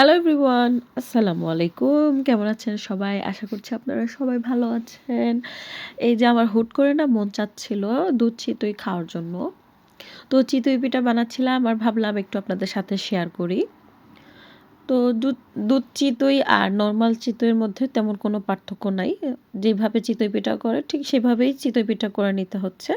Hello everyone আসসালামু আলাইকুম কেমন আছেন সবাই? আশা করছি আপনারা সবাই ভালো আছেন। এই যে আমার হুট করে না মন চাচ্ছিল দুধ চিতই খাওয়ার জন্য। তো চিতই পিঠা বানাচ্ছিলাম আর ভাবলাম একটু আপনাদের সাথে শেয়ার করি। তো দুধ দুধ চিতই আর নর্মাল চিতইয়ের মধ্যে তেমন কোনো পার্থক্য নাই। যেভাবে চিতই পিঠা করে, ঠিক সেভাবেই চিতই পিঠা করে নিতে হচ্ছে।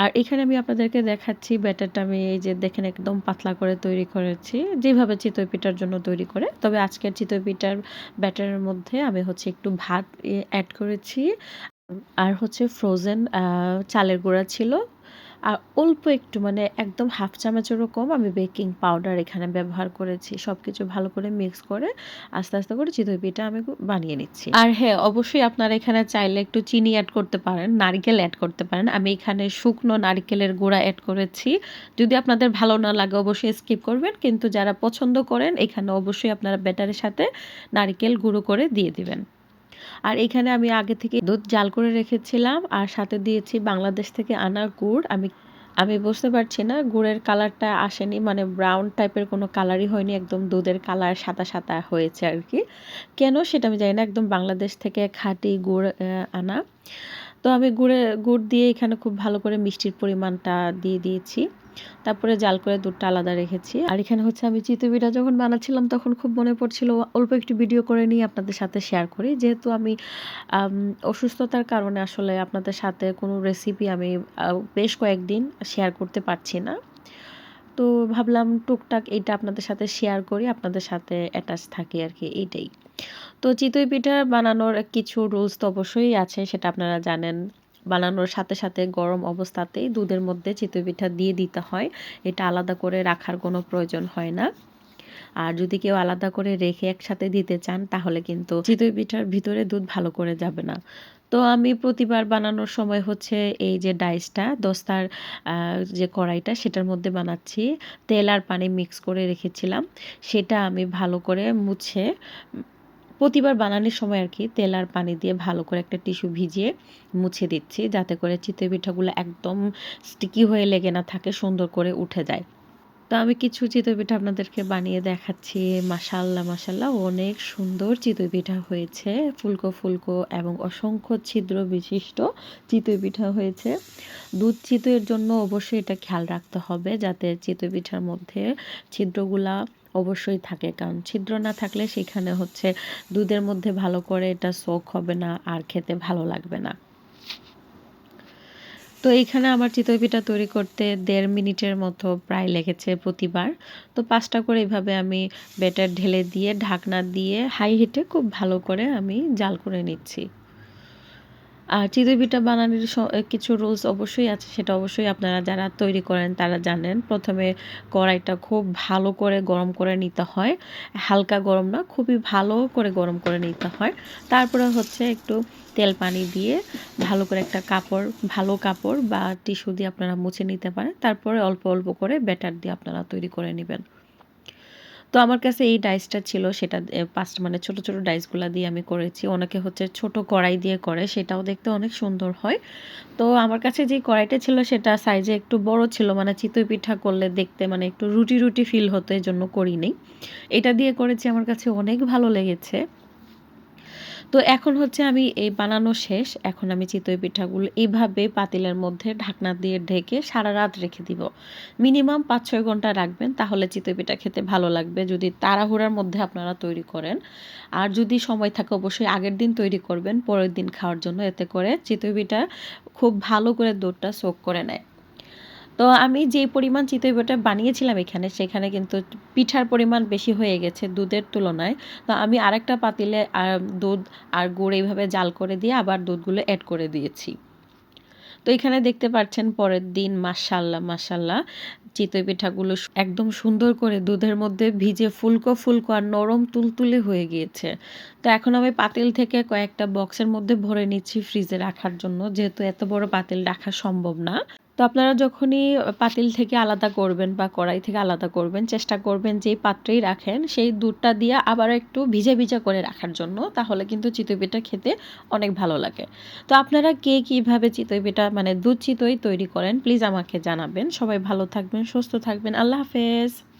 আর এখানে আমি আপনাদেরকে দেখাচ্ছি, ব্যাটারটা আমি এই যে দেখেন একদম পাতলা করে তৈরি করেছি, যেভাবে চিতই পিঠার জন্য তৈরি করে। তবে আজকের চিতই পিঠার ব্যাটারের মধ্যে আমি হচ্ছে একটু ভাত অ্যাড করেছি। আর হচ্ছে ফ্রোজেন চালের গুঁড়া ছিল। আর অল্প একটু মানে একদম হাফ চামচেরও কম আমি বেকিং পাউডার এখানে ব্যবহার করেছি। সব কিছু ভালো করে মিক্স করে আস্তে আস্তে করে চিতই পিঠা আমি বানিয়ে নিচ্ছি। আর হ্যাঁ অবশ্যই আপনারা এখানে চাইলে একটু চিনি অ্যাড করতে পারেন, নারকেল অ্যাড করতে পারেন। আমি এখানে শুকনো নারকেলের গুঁড়া অ্যাড করেছি। যদি আপনাদের ভালো না লাগে অবশ্যই স্কিপ করবেন, কিন্তু যারা পছন্দ করেন, এখানে অবশ্যই আপনারা ব্যাটারের সাথে নারকেল গুঁড়ো করে দিয়ে দিবেন। আর এখানে আমি আগে থেকে দুধ জাল করে রেখেছিলাম আর সাথে দিয়েছি বাংলাদেশ থেকে আনা গুড়। আমি আমি বুঝতে পারছি না গুড়ের কালারটা আসেনি মানে ব্রাউন টাইপের কোনো কালারই হয়নি, একদম দুধের কালার সাদা সাদা হয়েছে আর কি। কেন সেটা আমি জানি না, একদম বাংলাদেশ থেকে খাঁটি গুড় আনা। তো আমি গুড়ে, গুড় দিয়ে এখানে খুব ভালো করে মিষ্টির পরিমাণটা দিয়ে দিয়েছি। তারপরে জাল করে দুধটা আলাদা রেখেছি। আর এখানে হচ্ছে আমি চিতবিটা যখন বানাচ্ছিলাম তখন খুব মনে পড়ছিল, অল্প একটু ভিডিও করে নিয়ে আপনাদের সাথে শেয়ার করি। যেহেতু আমি অসুস্থতার কারণে আসলে আপনাদের সাথে কোনো রেসিপি আমি বেশ কয়েকদিন শেয়ার করতে পারছি না। তো ভাবলাম টুকটাক এইটা আপনাদের সাথে শেয়ার করি, আপনাদের সাথে অ্যাটাচ থাকি আর কি, এইটাই। তো চিতই পিঠা বানানোর কিছু রুলস তো অবশ্যই আছে, সেটা আপনারা জানেন। বানানোর সাথে সাথে গরম অবস্থাতেই দুধের মধ্যে চিতই পিঠা দিয়ে দিতে হয়। এটা আলাদা করে রাখার কোনো প্রয়োজন হয় না। আর যদি কেউ আলাদা করে রেখে একসাথে দিতে চান, তাহলে কিন্তু চিতই পিঠার ভিতরে দুধ ভালো করে যাবে না। তো আমি প্রতিবার বানানোর সময় হচ্ছে এই যে ডাইসটা, দস্তার যে কড়াইটা, সেটার মধ্যে বানাচ্ছি। তেল আর পানি মিক্স করে রেখেছিলাম। সেটা আমি ভালো করে মুছে প্রতিবার বানানোর সময় আর কি, তেল আর পানি দিয়ে ভালো করে একটা টিস্যু ভিজিয়ে মুছে দিচ্ছি, যাতে করে চিতই পিঠাগুলো একদম স্টিকি হয়ে লেগে না থাকে, সুন্দর করে উঠে যায়। তো আমি কিছু চিতই পিঠা আপনাদেরকে বানিয়ে দেখাচ্ছি। মাসাল্লাহ মাসাল্লাহ অনেক সুন্দর চিতই পিঠা হয়েছে। ফুলকো ফুলকো এবং অসংখ্য ছিদ্র বিশিষ্ট চিতই পিঠা হয়েছে। দুধ চিতইয়ের জন্য অবশ্যই এটা খেয়াল রাখতে হবে, যাতে চিতই পিঠার মধ্যে ছিদ্রগুলা অবশ্যই থাকে, কারণ ছিদ্র না থাকলে সেখানে হচ্ছে দুধের মধ্যে ভালো করে এটা সোক হবে না আর খেতে ভালো লাগবে না। তো এইখানে আমার চিতই পিঠা তৈরি করতে দেড় মিনিটের মতো প্রায় লেগেছে প্রতিবার। তো পাঁচটা করে এইভাবে আমি ব্যাটার ঢেলে দিয়ে, ঢাকনা দিয়ে হাই হিটে খুব ভালো করে আমি জাল করে নিচ্ছি। আর চিতই পিঠা বানানোর কিছু রুলস অবশ্যই আছে, সেটা অবশ্যই আপনারা যারা তৈরি করেন তারা জানেন। প্রথমে কড়াইটা খুব ভালো করে গরম করে নিতে হয়। হালকা গরম না, খুবই ভালো করে গরম করে নিতে হয়। তারপরে হচ্ছে একটু তেল পানি দিয়ে ভালো করে একটা কাপড়, ভালো কাপড় বা টিস্যু দিয়ে আপনারা মুছে নিতে পারেন। তারপরে অল্প অল্প করে ব্যাটার দিয়ে আপনারা তৈরি করে নেবেন। তো আমার কাছে এই ডাইসটা ছিল, সেটা পাঁচটা মানে ছোট ছোট ডাইসগুলো দিয়ে আমি করেছি। অনেকে হচ্ছে ছোট কড়াই দিয়ে করে, সেটাও দেখতে অনেক সুন্দর হয়। তো আমার কাছে যে কড়াইটা ছিল, সেটা সাইজে একটু বড় ছিল মানে চিতই পিঠা করলে দেখতে মানে একটু রুটি রুটি ফিল হতো এই জন্য করিনি। এটা দিয়ে করেছি, আমার কাছে অনেক ভালো লেগেছে। তো এখন হচ্ছে আমি এই বানানো শেষ। এখন আমি চিতই পিঠাগুলো এইভাবে পাতিলের মধ্যে ঢাকনা দিয়ে ঢেকে সারা রাত রেখে দিব। মিনিমাম পাঁচ ছয় ঘণ্টা রাখবেন, তাহলে চিতই পিঠা খেতে ভালো লাগবে। যদি তাড়াহুড়ার মধ্যে আপনারা তৈরি করেন, আর যদি সময় থাকে অবশ্যই আগের দিন তৈরি করবেন, পরের দিন খাওয়ার জন্য। এতে করে চিতই পিঠা খুব ভালো করে দুধটা সোক করে নেয়। তো আমি যে পরিমাণ চিতই পিঠা বানিয়েছিলাম এখানে, সেখানে কিন্তু পিঠার পরিমাণ বেশি হয়ে গেছে দুধের তুলনায়। তো আমি আরেকটা পাতিলে দুধ আর গুড় এইভাবে জাল করে দিয়ে আবার দুধগুলো অ্যাড করে দিয়েছি। তো এখানে দেখতে পাচ্ছেন পরের দিন মাসাল্লাহ মাসাল্লাহ চিতই পিঠাগুলো একদম সুন্দর করে দুধের মধ্যে ভিজে ফুলকো ফুলকো আর নরম তুলতুলে হয়ে গিয়েছে। তো এখন আমি পাতিল থেকে কয়েকটা বক্সের মধ্যে ভরে নিচ্ছি ফ্রিজে রাখার জন্য, যেহেতু এত বড় পাতিল রাখা সম্ভব না। আপনারা যখনই পাতিল থেকে আলাদা করবেন বা কড়াই থেকে আলাদা করবেন, চেষ্টা করবেন যেই পাত্রেই রাখেন, সেই দুধটা দিয়ে আবার একটু ভিজে ভিজা করে রাখার জন্য, তাহলে কিন্তু চিতই পিঠা খেতে অনেক ভালো লাগে। তো আপনারা কে কীভাবে চিতই পিঠা মানে দুধ চিতই তৈরি করেন প্লিজ আমাকে জানাবেন। সবাই ভালো থাকবেন, সুস্থ থাকবেন। আল্লাহ হাফেজ।